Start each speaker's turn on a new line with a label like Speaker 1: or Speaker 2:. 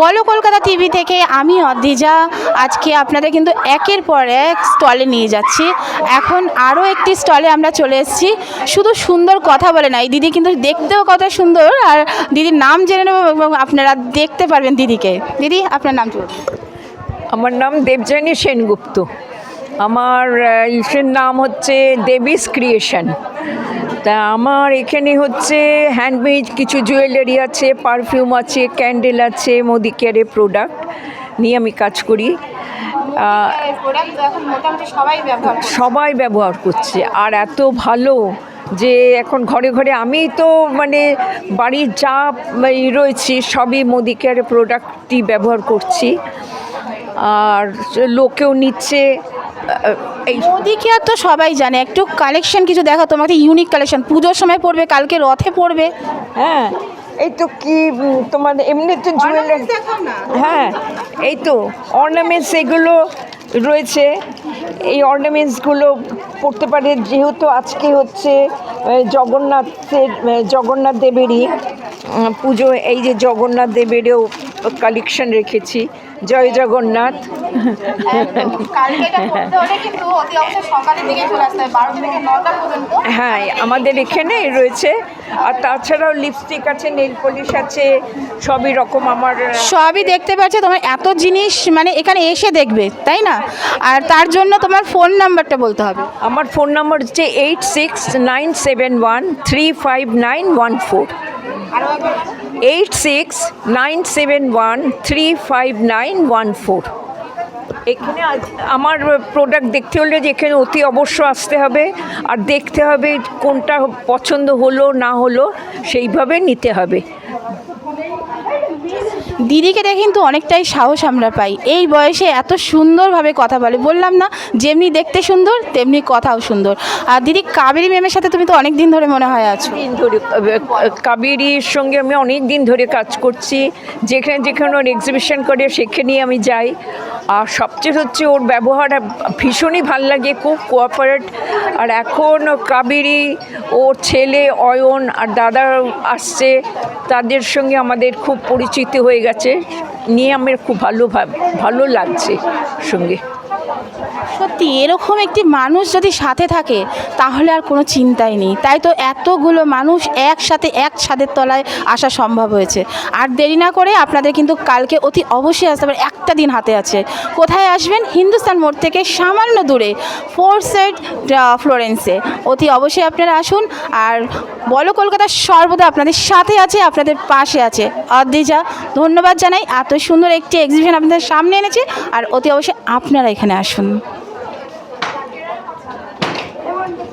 Speaker 1: বলো কলকাতা টিভি থেকে, আমি অদ্রিজা আজকে আপনাদের কিন্তু একের পর এক স্টলে নিয়ে যাচ্ছি। এখন আরও একটি স্টলে আমরা চলে এসেছি। শুধু সুন্দর কথা বলে না, এই দিদি কিন্তু দেখতেও কত সুন্দর। আর দিদির নাম জেনে নেব এবং আপনারা দেখতে পারবেন দিদিকে। দিদি, আপনার নাম
Speaker 2: আমার নাম দেবযানী সেনগুপ্ত। আমার ইসের নাম হচ্ছে দেবিস ক্রিয়েশন। তা আমার এখানে হচ্ছে হ্যান্ডমেড কিছু জুয়েলারি আছে পারফিউম আছে ক্যান্ডেল আছে মোদি কেয়ারে প্রোডাক্ট নিয়ে আমি কাজ করি। সবাই ব্যবহার করছে। আর এত ভালো যে এখন ঘরে ঘরে আমি তো মানে বাড়ির যা রয়েছে সবই মোদি কেয়ারে প্রোডাক্টটি ব্যবহার করছি। আর লোকেও নিচ্ছে। এই
Speaker 1: মোদি কি আর তো সবাই জানে একটু কালেকশন কিছু দেখা তোমাকে ইউনিক কালেকশন পুজোর সময় পড়বে কালকে রথে পড়বে
Speaker 2: হ্যাঁ। এই তো কি তোমার এমনি তো জুয়েলারি হ্যাঁ এই তো অর্নামেন্টস এগুলো রয়েছে। এই অর্নামেন্টসগুলো পড়তে পারে যেহেতু আজকে হচ্ছে জগন্নাথের জগন্নাথ দেবেরই পুজো এই যে জগন্নাথ দেবেরও কালেকশন রেখেছি। জয় জগন্নাথ। হ্যাঁ আমাদের এখানে রয়েছে। আর তাছাড়াও লিপস্টিক আছে নেল পলিশ আছে সবই রকম আমার
Speaker 1: সবই দেখতে পাচ্ছে তোমার এত জিনিস মানে এখানে এসে দেখবে তাই না? আর তার জন্য তোমার ফোন নাম্বারটা বলতে হবে।
Speaker 2: আমার ফোন নাম্বার হচ্ছে eight six nine seven one three five nine one four eight six nine seven one three five nine one four এখানে আমার প্রোডাক্ট দেখতে হলে যে এখানে অতি অবশ্য আসতে হবে, আর দেখতে হবে কোনটা পছন্দ হলো, না হলো, সেইভাবে নিতে হবে।
Speaker 1: দিদিকে দেখে কিন্তু অনেকটাই সাহস আমরা পাই। এই বয়সে এত সুন্দরভাবে কথা বলে। বললাম না, যেমনি দেখতে সুন্দর, তেমনি কথাও সুন্দর। আর দিদি, কাবেরী ম্যামের সাথে তুমি তো অনেক দিন ধরে মনে হয় আছো।
Speaker 2: ধরে কাবেরির সঙ্গে আমি অনেক দিন ধরে কাজ করছি। যেখানে যেখানে ওর এক্সিবিশন করে সেখানেই আমি যাই। আর সবচেয়ে হচ্ছে ওর ব্যবহার ভীষণই ভালো লাগে, খুব কোঅপারেট আর এখন কাবেরি, ওর ছেলে অয়ন আর দাদা আসছে। তাদের সঙ্গে আমাদের খুব পরিচিত হয়ে গেছে। নিয়ে আমার খুব ভালো ভালো লাগছে সঙ্গে।
Speaker 1: সত্যি, এরকম একটি মানুষ যদি সাথে থাকে, তাহলে আর কোনো চিন্তাই নেই। তাই তো এতগুলো মানুষ একসাথে, এক ছাদের তলায় আসা সম্ভব হয়েছে। আর দেরি না করে আপনাদের কিন্তু কালকে অতি অবশ্যই আসতে পারে একটা দিন হাতে আছে। কোথায় আসবেন? হিন্দুস্তান মোড় থেকে সামান্য দূরে ফোর সাইড ফ্লোরেন্সে। অতি অবশ্যই আপনারা আসুন। আর বলো কলকাতা সর্বদা আপনাদের সাথে আছে, আপনাদের পাশে আছে। অদ্রিজা, ধন্যবাদ জানাই। এত সুন্দর একটি এক্সিবিশন আপনাদের সামনে এনেছে। আর অতি অবশ্যই আপনারা এখানে আসুন।